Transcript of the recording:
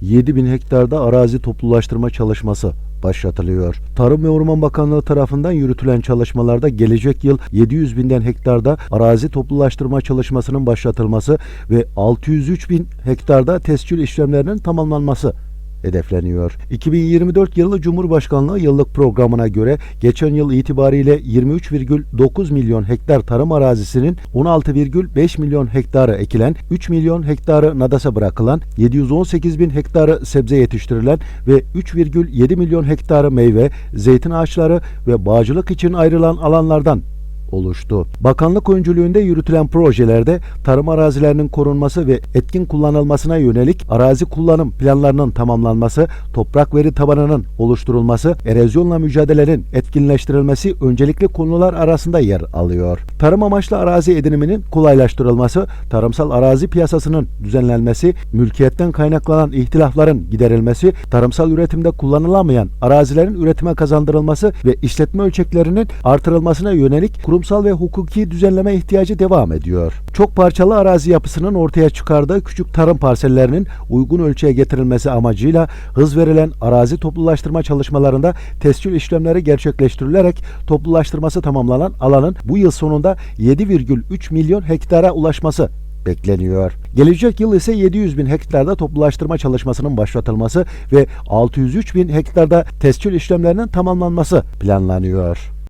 7 bin hektarda arazi toplulaştırma çalışması başlatılıyor. Tarım ve Orman Bakanlığı tarafından yürütülen çalışmalarda gelecek yıl 700 binden hektarda arazi toplulaştırma çalışmasının başlatılması ve 603 bin hektarda tescil işlemlerinin tamamlanması hedefleniyor. 2024 yılı Cumhurbaşkanlığı yıllık programına göre geçen yıl itibariyle 23,9 milyon hektar tarım arazisinin 16,5 milyon hektarı ekilen, 3 milyon hektarı nadasa bırakılan, 718 bin hektarı sebze yetiştirilen ve 3,7 milyon hektarı meyve, zeytin ağaçları ve bağcılık için ayrılan alanlardan oluştu. Bakanlık öncülüğünde yürütülen projelerde tarım arazilerinin korunması ve etkin kullanılmasına yönelik arazi kullanım planlarının tamamlanması, toprak veri tabanının oluşturulması, erozyonla mücadelenin etkinleştirilmesi öncelikli konular arasında yer alıyor. Tarım amaçlı arazi ediniminin kolaylaştırılması, tarımsal arazi piyasasının düzenlenmesi, mülkiyetten kaynaklanan ihtilafların giderilmesi, tarımsal üretimde kullanılamayan arazilerin üretime kazandırılması ve işletme ölçeklerinin artırılmasına yönelik kurumsal ve hukuki düzenleme ihtiyacı devam ediyor. Çok parçalı arazi yapısının ortaya çıkardığı küçük tarım parsellerinin uygun ölçüye getirilmesi amacıyla hız verilen arazi toplulaştırma çalışmalarında tescil işlemleri gerçekleştirilerek toplulaştırması tamamlanan alanın bu yıl sonunda 7,3 milyon hektara ulaşması bekleniyor. Gelecek yıl ise 700 bin hektarda toplulaştırma çalışmasının başlatılması ve 603 bin hektarda tescil işlemlerinin tamamlanması planlanıyor.